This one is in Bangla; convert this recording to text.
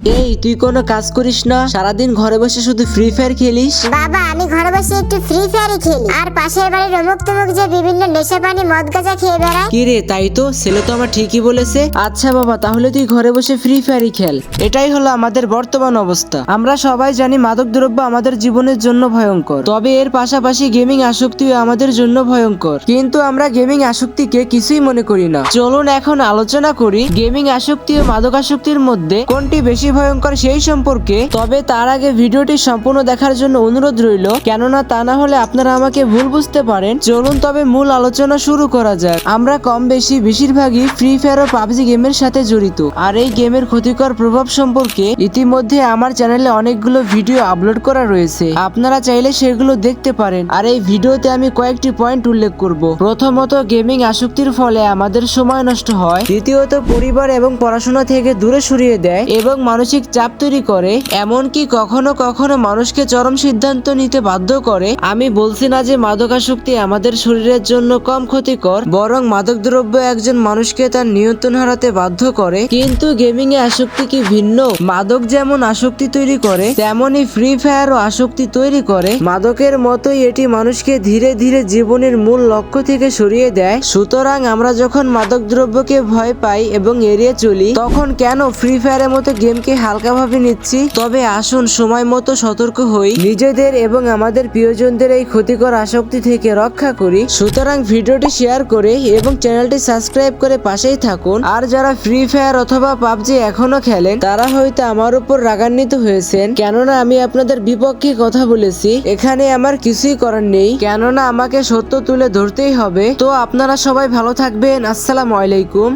এই তুই কোনো কাজ করিস না? সারাদিন ঘরে বসে শুধু ফ্রি ফায়ার খেলিস? বাবা আমি ঘরে বসে একটু ফ্রি ফায়ারই খেলি। আর পাশের বাড়ির অমুক তমুক যে বিভিন্ন নেশা পানি মদ গাঁজা খেয়ে বেড়ায়। কি রে তাই তো? ছেলে তো আমার ঠিকই বলেছে। আচ্ছা বাবা তাহলে তুই ঘরে বসে ফ্রি ফায়ারই খেল। এটাই হলো আমাদের বর্তমান অবস্থা। আমরা সবাই জানি মাদক দ্রব্য আমাদের জীবনের জন্য ভয়ঙ্কর। তবে এর পাশাপাশি গেমিং আসক্তিও আমাদের জন্য ভয়ঙ্কর। কিন্তু আমরা গেমিং আসক্তিকে কিছুই মনে করি না। চলুন এখন আলোচনা করি গেমিং আসক্তি ও মাদক আসক্তির মধ্যে কোনটি বেশি ভয়ঙ্কর সেই সম্পর্কে, তবে তার আগে ভিডিওটি সম্পূর্ণ দেখার জন্য অনুরোধ রইল, কেননা তা না হলে আপনারা আমাকে ভুল বুঝতে পারেন। চলুন তবে মূল আলোচনা শুরু করা যাক। আমরা কম বেশি বেশিরভাগই ফ্রি ফায়ার ও পাবজি গেমের সাথে জড়িত, আর এই গেমের ক্ষতিকর প্রভাব সম্পর্কে ইতিমধ্যে আমার চ্যানেলে অনেকগুলো ভিডিও আপলোড করা রয়েছে। আপনারা চাইলে সেগুলো দেখতে পারেন। আর এই ভিডিওতে আমি কয়েকটি পয়েন্ট উল্লেখ করব। প্রথমত, গেমিং আসক্তির ফলে আমাদের সময় নষ্ট হয়, দ্বিতীয়ত, পরিবার এবং পড়াশোনা থেকে দূরে সরিয়ে দেয়, এবং মানসিক চাপ তৈরি করে, এমনকি কখনো কখনো মানুষকে চরম সিদ্ধান্ত নিতে বাধ্য করে। আমি বলছি না যে মাদকাসক্তি আমাদের শরীরের জন্য কম ক্ষতিকর, বরং মাদকদ্রব্য একজন মানুষকে তার নিয়ন্ত্রণ হারাতে বাধ্য করে। কিন্তু গেমিং এ আসক্তি কি ভিন্ন? মাদক যেমন আসক্তি তৈরি করে, তেমনি ফ্রি ফায়ারও আসক্তি তৈরি করে। মাদকের মতোই এটি মানুষকে ধীরে ধীরে জীবনের মূল লক্ষ্য থেকে সরিয়ে দেয়। সুতরাং আমরা যখন মাদক দ্রব্যকে ভয় পাই এবং এড়িয়ে চলি, তখন কেন ফ্রি ফায়ারের মতো গেমকে হালকাভাবে নিচ্ছি। তবে আসুন, সময় মতো সতর্ক হই। নিজেদের এবং আমাদের প্রিয়জনদের এই ক্ষতিকর আসক্তি থেকে রক্ষা করি। সুতরাং ভিডিওটি শেয়ার করে এবং চ্যানেলটি সাবস্ক্রাইব করে পাশেই থাকুন। আর যারা ফ্রি ফায়ার অথবা পাবজি এখনও খেলেন, তারা হয়তো আমার উপর রাগান্বিত হয়েছেন। কেননা আমি আপনাদের বিপক্ষে কথা বলেছি। এখানে আমার কিছুই করার নেই। কেননা আমাকে সত্য তুলে ধরতেই হবে। তো আপনারা সবাই ভালো থাকবেন। আসসালামু আলাইকুম।